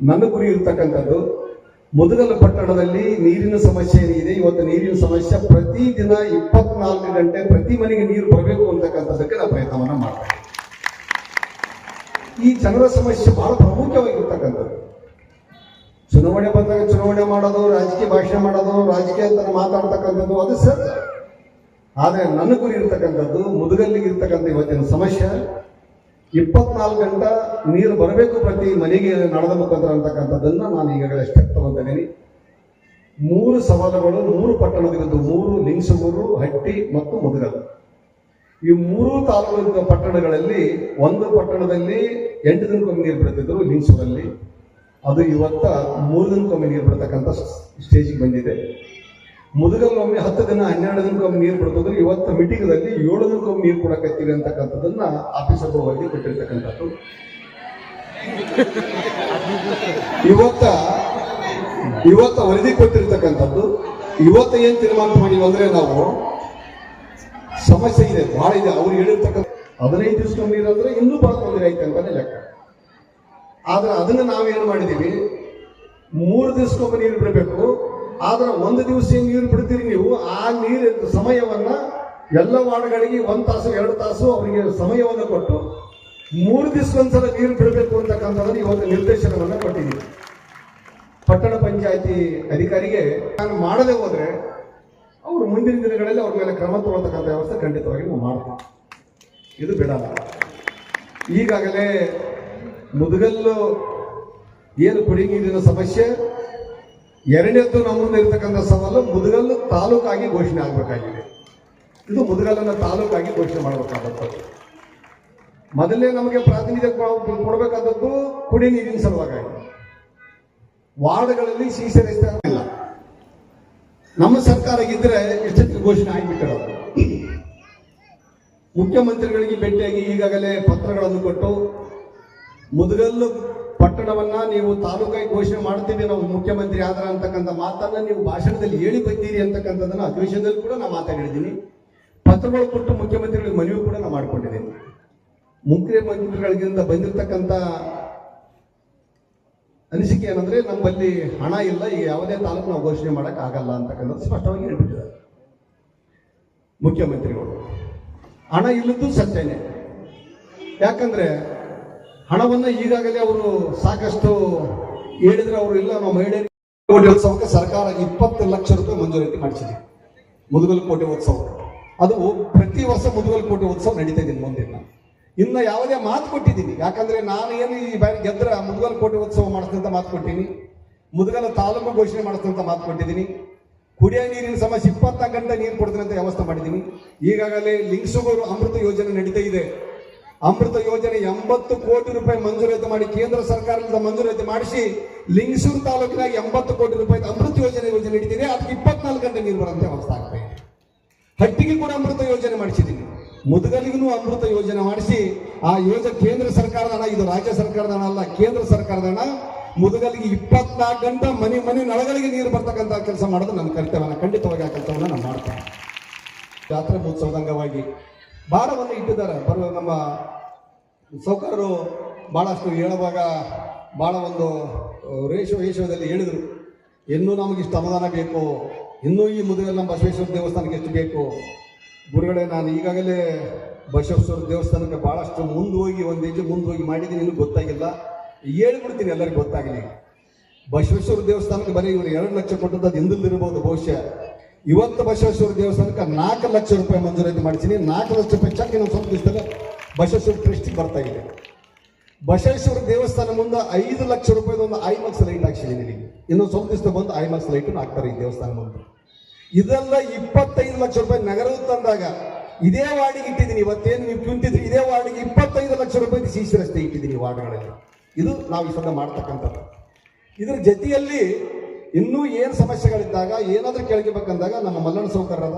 ನನ್ನ ಗುರಿ ಇರ್ತಕ್ಕಂಥದ್ದು ಮುದುಗಲ ಪಟ್ಟಣದಲ್ಲಿ ನೀರಿನ ಸಮಸ್ಯೆ ಏನಿದೆ ಇವತ್ತು ನೀರಿನ ಸಮಸ್ಯೆ ಪ್ರತಿದಿನ ಇಪ್ಪತ್ನಾಲ್ಕು ಗಂಟೆ ಪ್ರತಿ ಮನೆಗೆ ನೀರು ಬರಬೇಕು ಅಂತಕ್ಕಂಥದ್ದಕ್ಕೆ ನಾವು ಪ್ರಯತ್ನವನ್ನ ಮಾಡ್ತೇವೆ ಈ ಜನರ ಸಮಸ್ಯೆ ಬಹಳ ಪ್ರಮುಖವಾಗಿರ್ತಕ್ಕಂಥದ್ದು. ಚುನಾವಣೆ ಬಂದಾಗ ಚುನಾವಣೆ ಮಾಡೋದು, ರಾಜಕೀಯ ಭಾಷಣ ಮಾಡೋದು, ರಾಜಕೀಯ ಅಂತ ಮಾತಾಡ್ತಕ್ಕಂಥದ್ದು, ಅದು ಸರ್ ಆದರೆ ನನ್ನ ಗುರಿ ಇರ್ತಕ್ಕಂಥದ್ದು ಮುದುಗಲ್ಲಿಗೆ ಇರ್ತಕ್ಕಂಥ ಇವತ್ತಿನ ಸಮಸ್ಯೆ ಇಪ್ಪತ್ನಾಲ್ಕು ಗಂಟೆ ನೀರು ಬರಬೇಕು ಪ್ರತಿ ಮನೆಗೆ ನಡೆದ ಮುಖಾಂತರ ಅಂತಕ್ಕಂಥದ್ದನ್ನ ನಾನು ಈಗಾಗಲೇ ಸ್ಟೆಪ್ ತಗೊಂಡಿದ್ದೀನಿ ಮೂರು ಸವಾಲುಗಳು, ಮೂರು ಪಟ್ಟಣಗಳಿದ್ದು ಮೂರು ಲಿಂಗಸೂರು ಹಟ್ಟಿ ಮತ್ತು ಮುದುಗಲ್. ಈ ಮೂರು ತಾಲೂಕು ಪಟ್ಟಣಗಳಲ್ಲಿ, ಒಂದು ಪಟ್ಟಣದಲ್ಲಿ ಎಂಟು ದಿನಕ್ಕೊಮ್ಮೆ ನೀರು ಬಿಡ್ತಿದ್ರು ಲಿಂಗಸೂರಲ್ಲಿ ಅದು ಇವತ್ತ ಮೂರು ದಿನಕ್ಕೊಮ್ಮೆ ನೀರು ಬಿಡ್ತಕ್ಕಂಥ ಸ್ಟೇಜಿಗೆ ಬಂದಿದೆ. ಮುದುಗಲ್ಲೊಮ್ಮೆ ಹತ್ತು ದಿನ, ಹನ್ನೆರಡು ದಿನಕ್ಕೊಮ್ಮೆ ನೀರು ಬಿಡ್ತಿದ್ರು ಇವತ್ತು ಮೀಟಿಂಗ್ದಲ್ಲಿ ಏಳು ದಿನಕ್ಕೊಮ್ಮೆ ನೀರು ಕೊಡಕತ್ತೀವಿ ಅಂತಕ್ಕಂಥದ್ದನ್ನ ಆಫೀಸರ್ ವರದಿ ಕೊಟ್ಟಿರ್ತಕ್ಕಂಥದ್ದು. ಇವತ್ತ ಇವತ್ತ ವರದಿ ಕೊಟ್ಟಿರ್ತಕ್ಕಂಥದ್ದು. ಇವತ್ತ ಏನ್ ತೀರ್ಮಾನ ಮಾಡಿವಿ ಅಂದ್ರೆ ನಾವು ಸಮಸ್ಯೆ ಇದೆ ಬಹಳ ಇದೆ. ಅವ್ರು ಹೇಳಿರ್ತಕ್ಕಂಥ ಹದಿನೈದು ದಿವಸ ನೀರು ಅಂದ್ರೆ ಇನ್ನೂ ಬಹಳ ತೊಂದರೆ ಐತೆ ಅಂತಾನೆ ಲೆಕ್ಕ. ಆದ್ರೆ ಅದನ್ನ ನಾವೇನು ಮಾಡಿದೀವಿ? ಮೂರು ದಿವಸಕ್ಕೊಮ್ಮೆ ನೀರು ಬಿಡಬೇಕು. ಆದ್ರೆ ಒಂದು ದಿವಸ ನೀರು ಬಿಡ್ತೀರಿ ನೀವು? ಆ ನೀರು ಸಮಯವನ್ನ ಎಲ್ಲ ವಾರ್ಡ್ಗಳಿಗೆ ಒಂದು ತಾಸು, ಎರಡು ತಾಸು ಅವರಿಗೆ ಸಮಯವನ್ನು ಕೊಟ್ಟು ಮೂರು ದಿವಸಕ್ಕೊಂದ್ಸಲ ನೀರು ಬಿಡಬೇಕು ಅಂತಕ್ಕಂಥದ್ದನ್ನು ಇವತ್ತು ನಿರ್ದೇಶನವನ್ನು ಕೊಟ್ಟಿದ್ದೀವಿ. ಪಟ್ಟಣ ಪಂಚಾಯತಿ ಅಧಿಕಾರಿಗೆ ನಾನು ಮಾಡದೆ ಹೋದರೆ ಅವರು ಮುಂದಿನ ದಿನಗಳಲ್ಲಿ ಅವ್ರ ಮೇಲೆ ಕ್ರಮ ತಗೊಳ್ತಕ್ಕಂಥ ವ್ಯವಸ್ಥೆ ಖಂಡಿತವಾಗಿ ನಾವು ಮಾಡ್ತೀವಿ. ಇದು ಬಿಡಲ್ಲ ಈಗಾಗಲೇ ಮುದುಗಲ್ಲು ಏನು ಕುಡಿ ನೀರಿನ ಸಮಸ್ಯೆ ಎರಡನೇದ್ದು ನಮ್ಮ ಮುಂದೆ ಇರ್ತಕ್ಕಂಥ ಸವಾಲು ಮುದುಗಲ್ಲು ತಾಲೂಕಾಗಿ ಘೋಷಣೆ ಆಗಬೇಕಾಗಿದೆ. ಇದು ಮುದುಗಲ್ಲನ್ನ ತಾಲೂಕಾಗಿ ಘೋಷಣೆ ಮಾಡಬೇಕಾದದ್ದು. ಮೊದಲೇ ನಮಗೆ ಪ್ರಾತಿನಿಧ್ಯ ಕೊಡಬೇಕಾದದ್ದು ಕುಡಿ ನೀರಿನ ಸಲುವಾಗಿ. ವಾರ್ಡ್ಗಳಲ್ಲಿ ಸಿಸಿ ಇಲ್ಲ ನಮ್ಮ ಸರ್ಕಾರ ಇದ್ರೆ ಎಷ್ಟೊತ್ತಿಗೆ ಘೋಷಣೆ ಆಗಿಬಿಟ್ಟಿರೋದು ಮುಖ್ಯಮಂತ್ರಿಗಳಿಗೆ ಭೇಟಿಯಾಗಿ ಈಗಾಗಲೇ ಪತ್ರಗಳನ್ನು ಕೊಟ್ಟು ಮುದುಗಲ್ಲು ಪಟ್ಟಣವನ್ನ ನೀವು ತಾಲೂಕಾಗಿ ಘೋಷಣೆ ಮಾಡ್ತೀವಿ ನಾವು ಮುಖ್ಯಮಂತ್ರಿ ಆದ್ರ ಅಂತಕ್ಕಂಥ ಮಾತನ್ನ ನೀವು ಭಾಷಣದಲ್ಲಿ ಹೇಳಿ ಬಂದೀರಿ ಅಂತಕ್ಕಂಥದ್ದನ್ನ ಅಧಿವೇಶನದಲ್ಲಿ ಕೂಡ ನಾನು ಮಾತಾಡಿದ್ದೀನಿ. ಪತ್ರಗಳು ಕೊಟ್ಟು ಮುಖ್ಯಮಂತ್ರಿಗಳಿಗೆ ಮನವಿ ಕೂಡ ನಾನು ಮಾಡ್ಕೊಂಡಿದ್ದೀನಿ. ಮುಖ್ಯಮಂತ್ರಿಗಳಿಂದ ಬಂದಿರತಕ್ಕಂಥ ಅನಿಸಿಕೆ ಏನಂದ್ರೆ, ನಮ್ಮಲ್ಲಿ ಹಣ ಇಲ್ಲ ಈಗ ಯಾವುದೇ ತಾಲೂಕು ನಾವು ಘೋಷಣೆ ಮಾಡಕ್ ಆಗಲ್ಲ ಅಂತಕ್ಕಂಥದ್ದು ಸ್ಪಷ್ಟವಾಗಿ ಹೇಳ್ಬಿಟ್ಟಿದ್ದಾರೆ ಮುಖ್ಯಮಂತ್ರಿಗಳು. ಹಣ ಇಲ್ಲದ್ದು ಸತ್ಯನೇ. ಯಾಕಂದ್ರೆ ಹಣವನ್ನ ಈಗಾಗಲೇ ಅವರು ಸಾಕಷ್ಟು ಹೇಳಿದ್ರೆ ಅವರು ಇಲ್ಲ, ನಾವು ಮಹಿಳೆಯರಿಗೆ ಕೋಟಿ ಉತ್ಸವಕ್ಕೆ ಸರ್ಕಾರ ಇಪ್ಪತ್ತು ಲಕ್ಷ ರೂಪಾಯಿ ಮಂಜೂರಾತಿ ಮಾಡಿಸಿದೆ. ಮುದುಗಲ್ ಕೋಟೆ ಉತ್ಸವ. ಅದು ಪ್ರತಿ ವರ್ಷ ಮುದುಗಲ್ ಕೋಟೆ ಉತ್ಸವ ನಡೀತಾ ಇದ್ದೀನಿ ಮುಂದಿನ. ಇನ್ನು ಯಾವುದೇ ಮಾತು ಕೊಟ್ಟಿದ್ದೀನಿ. ಯಾಕಂದ್ರೆ ನಾನು ಏನು ಈ ಬ್ಯಾಂಕ್ ಗೆದ್ರ ಮುದುಗಲ್ ಕೋಟೆ ಉತ್ಸವ ಮಾಡಿಸ್ತಂತ ಅಂತ ಮಾತು ಕೊಟ್ಟಿನಿ ಮುದುಗಲ ತಾಲೂಕು ಘೋಷಣೆ ಮಾಡಿಸ್ತಂತ ಅಂತ ಮಾತು ಕೊಟ್ಟಿದ್ದೀನಿ. ಕುಡಿಯೋ ನೀರಿನ ಸಮಸ್ಯೆ ಇಪ್ಪತ್ತ ಗಂಟೆ ನೀರು ಕೊಡ್ತೀನಿ ಅಂತ ವ್ಯವಸ್ಥೆ ಮಾಡಿದ್ದೀನಿ. ಈಗಾಗಲೇ ಲಿಂಗ್ಸುಗೂರು ಅಮೃತ ಯೋಜನೆ ನಡೀತಾ ಇದೆ. ಅಮೃತ ಯೋಜನೆ ಎಂಬತ್ತು ಕೋಟಿ ರೂಪಾಯಿ ಮಂಜೂರಾತಿ ಮಾಡಿ ಕೇಂದ್ರ ಸರ್ಕಾರದಿಂದ ಮಂಜೂರಾತಿ ಮಾಡಿಸಿ ಲಿಂಗಸೂರು ತಾಲೂಕಿನ ಎಂಬತ್ತು ಕೋಟಿ ರೂಪಾಯಿ ಅಮೃತ ಯೋಜನೆ ಯೋಜನೆ ನಡೀತಿದೆ ಅದಕ್ಕೆ ಇಪ್ಪತ್ನಾಲ್ಕು ಗಂಟೆ ನೀರು ಬರುವಂತೆ ವ್ಯವಸ್ಥೆ ಆಗ್ತಾ ಇದೆ. ಹಟ್ಟಿಗೆ ಕೂಡ ಅಮೃತ ಯೋಜನೆ ಮಾಡಿಸಿದ್ದೀನಿ. ಮುದುಗಲಿಗೂ ಅಮೃತ ಯೋಜನೆ ಮಾಡಿಸಿ ಆ ಯೋಜನೆ ಕೇಂದ್ರ ಸರ್ಕಾರದ ಹಣ, ಇದು ರಾಜ್ಯ ಸರ್ಕಾರದ ಹಣ ಅಲ್ಲ, ಕೇಂದ್ರ ಸರ್ಕಾರದ ಹಣ. ಮುದುಗಲಿಗೆ ಇಪ್ಪತ್ನಾಲ್ಕು ಗಂಟೆ ಮನೆ ಮನೆ ನಳಗಳಿಗೆ ನೀರು ಬರ್ತಕ್ಕಂಥ ಕೆಲಸ ಮಾಡೋದು ನನ್ನ ಕರ್ತವ್ಯ. ಖಂಡಿತವಾಗಿ ಆ ಕೆಲಸವನ್ನು ನಾನು ಮಾಡ್ತೇನೆ. ಜಾತ್ರೆ ಮಹೋತ್ಸವದ ಅಂಗವಾಗಿ ಭಾರವನ್ನು ಇಟ್ಟಿದ್ದಾರೆ. ಬರುವ ನಮ್ಮ ಸೌಕರರು ಭಾಳಷ್ಟು ಹೇಳುವಾಗ ಭಾಳ ಒಂದು ರೇಷೋ ವೇಷದಲ್ಲಿ ಹೇಳಿದರು. ಇನ್ನೂ ನಮಗಿಷ್ಟು ಅನುದಾನ ಬೇಕು. ಇನ್ನೂ ಈ ಮುದುವೆಯಲ್ಲಿ ನಮ್ಮ ಬಸವೇಶ್ವರ ದೇವಸ್ಥಾನಕ್ಕೆ ಎಷ್ಟು ಬೇಕು? ಗುರುಗಳೇ, ನಾನು ಈಗಾಗಲೇ ಬಸವೇಶ್ವರ ದೇವಸ್ಥಾನಕ್ಕೆ ಭಾಳಷ್ಟು ಮುಂದೆ ಹೋಗಿ ಒಂದು ಹೆಜ್ಜೆ ಮುಂದೆ ಹೋಗಿ ಮಾಡಿದ್ದೀನಿ. ಇನ್ನೂ ಗೊತ್ತಾಗಿಲ್ಲ. ಹೇಳ್ಬಿಡ್ತೀನಿ ಎಲ್ಲರಿಗೂ ಗೊತ್ತಾಗಲಿ. ಬಸವೇಶ್ವರ ದೇವಸ್ಥಾನಕ್ಕೆ ಬರೀ ಇವರು ಎರಡು ಲಕ್ಷ ಕೊಟ್ಟದ್ದು ಹಿಂದಿಲ್ದಿರ್ಬೋದು ಬಹುಶಃ. ಇವತ್ತು ಬಸವೇಶ್ವರ ದೇವಸ್ಥಾನಕ್ಕೆ ನಾಲ್ಕು ಲಕ್ಷ ರೂಪಾಯಿ ಮಂಜೂರಾತಿ ಮಾಡಿದ್ದೀನಿ. ನಾಲ್ಕು ಲಕ್ಷ ರೂಪಾಯಿ ಚೆಕ್ ಇನ್ನೊಂದು ಸ್ವಲ್ಪ ದಿವಸದಲ್ಲಿ ಬಸವೇಶ್ವರ ಟ್ರಸ್ಟಿಗೆ ಬರ್ತಾ ಇದೆ. ಬಸವೇಶ್ವರ ದೇವಸ್ಥಾನ ಮುಂದೆ ಐದು ಲಕ್ಷ ರೂಪಾಯಿದ ಒಂದು ಐಮಕ್ಸ್ ಲೈಟ್ ಹಾಕ್ಸಿದ್ದೀನಿ. ಇನ್ನೊಂದು ಸ್ವಲ್ಪ ದಿವಸ ಬಂದು ಐಮಕ್ಸ್ ಲೈಟ್ ಹಾಕ್ತಾರೆ ಈ ದೇವಸ್ಥಾನ ಮುಂದೆ. ಇದೆಲ್ಲ ಇಪ್ಪತ್ತೈದು ಲಕ್ಷ ರೂಪಾಯಿ ನಗರದ ತಂದಾಗ ಇದೇ ವಾರ್ಡಿಗೆ ಇಟ್ಟಿದ್ದೀನಿ. ಇವತ್ತೇನು ನೀವು ಕುಂತಿದ್ರಿ, ಇದೇ ವಾರ್ಡಿಗೆ ಇಪ್ಪತ್ತೈದು ಲಕ್ಷ ರೂಪಾಯಿ ಸಿ ರಸ್ತೆ ಇಟ್ಟಿದ್ದೀನಿ ವಾರ್ಡ್ಗಳಲ್ಲಿ. ಇದು ನಾವು ಈ ಸಲ ಮಾಡ್ತಕ್ಕಂಥದ್ದು. ಇದರ ಜೊತೆಯಲ್ಲಿ ಇನ್ನೂ ಏನು ಸಮಸ್ಯೆಗಳಿದ್ದಾಗ ಏನಾದರೂ ಕೇಳ್ಕೋಬೇಕಂದಾಗ ನಮ್ಮ ಮಲ್ಲಣ್ಣ ಸೌಕರ್ಯದ